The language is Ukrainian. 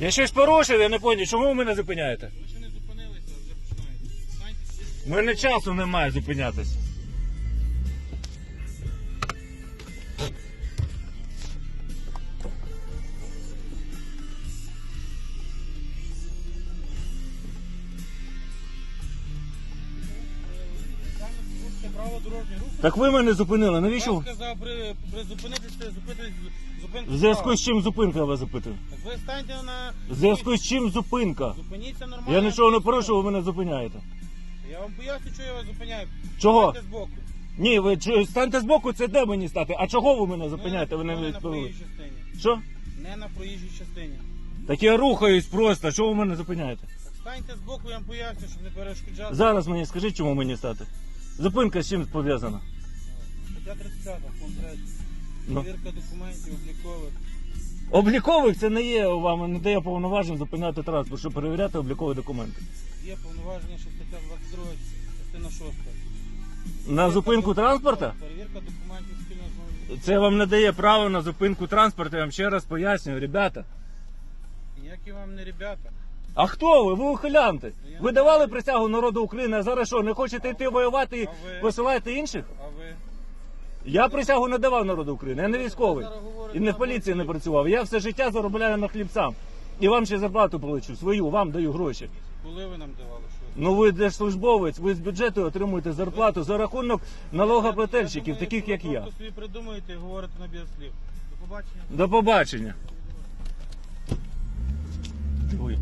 Я щось порушив, я не зрозумів. чому ви мене зупиняєте? Ви ще не зупинилися, а вже починаєте. Станьте У мене часу немає зупинятися. Право дорожнього руху. Так ви мене зупинили, навіщо? Я сказав, при, при зупинитися, зупинитись, зупинку. В зв'язку з чим зупинка я вас запитую? Так ви станьте на... В зв'язку з чим зупинка? Зупиніться нормально. Я нічого не порушив, ви мене зупиняєте. Я вам поясню, що я вас зупиняю. Чого? Станьте збоку. Ні, ви чи- станьте збоку, це де мені стати? А чого ви мене зупиняєте? Ви не не на відповіли. проїжджій частині. Що? Не на проїжджій частині. Так я рухаюсь просто, чого ви мене зупиняєте? Так станьте збоку, я вам поясню, щоб не перешкоджати. Зараз мені скажіть, чому мені стати? Зупинка з чим пов'язана? Стаття 30, пункт 3. Ну. Перевірка документів, облікових. Облікових це не є вам, не дає повноважень зупиняти транспорт, щоб перевіряти облікові документи. Є повноваження, що стаття 22, частина 6. На зупинку транспорта? Перевірка документів спільно з вами. Це вам не дає право на зупинку транспорту, я вам ще раз пояснюю, ребята. Ніякі вам не ребята. А хто ви? Ви ухилянти. Ви давали присягу народу України, а зараз що, не хочете йти воювати і А ви? посилаєте інших? А ви? Я присягу не давав народу України, я не військовий. І не в поліції не працював. Я все життя заробляю на хліб сам. І вам ще зарплату плачу, свою, вам даю гроші. Коли ви нам давали щось? Ну ви держслужбовець, ви з бюджету отримуєте зарплату за рахунок налогоплательщиків, таких ви як я. Просто собі придумуєте і говорите на слів. До побачення. До побачення. Диви.